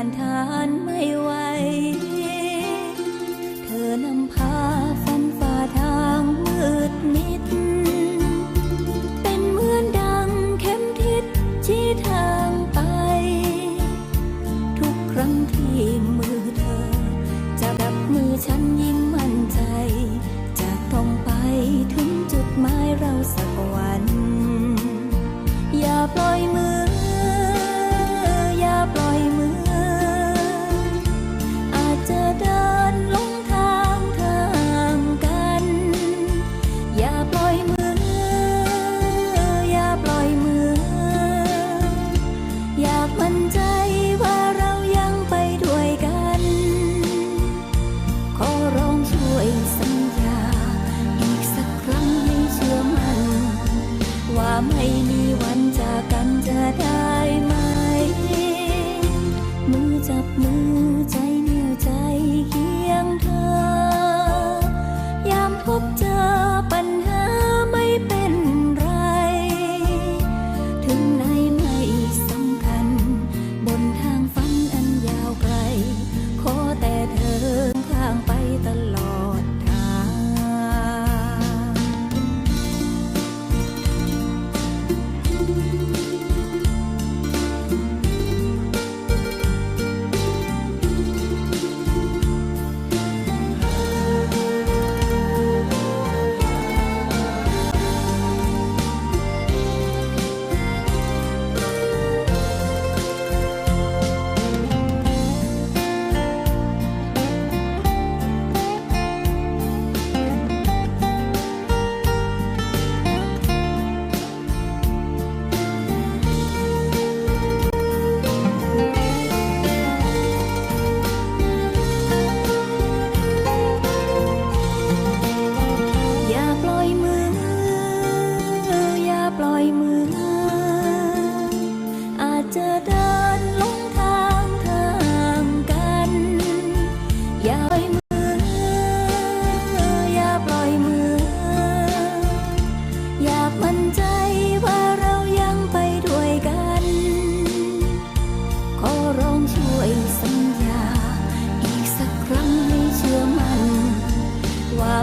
านทานไม่ไหว เธอนำพาฟันฝ่าทางมืดมิด เป็นเหมือนดังเข้มทิศชี้ทาง hôm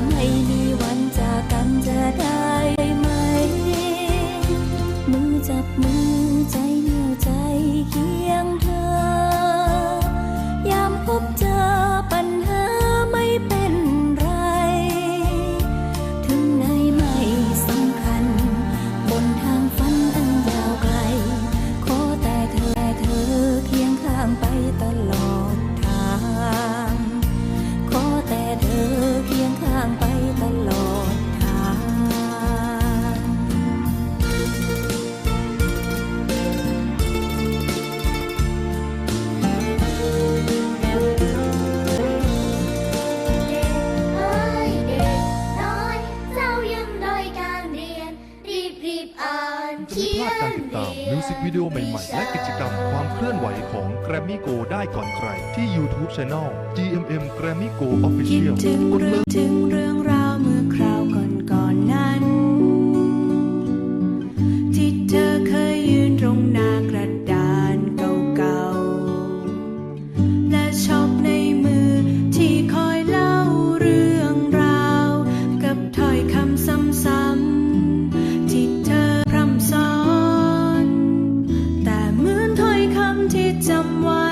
ไม่มีวันจากกันจะได้ไหม มือจับมือใจเหนียวใจเคียงเธอยามพบเจอามมิวสิกวิดีโอใหม่ ๆ และกิจกรรมความเคลื่อนไหวของ g r a m m y Go ได้ก่อนใคร ที่ YouTube Channel GMM Grammy Go Official กดเลิก tell why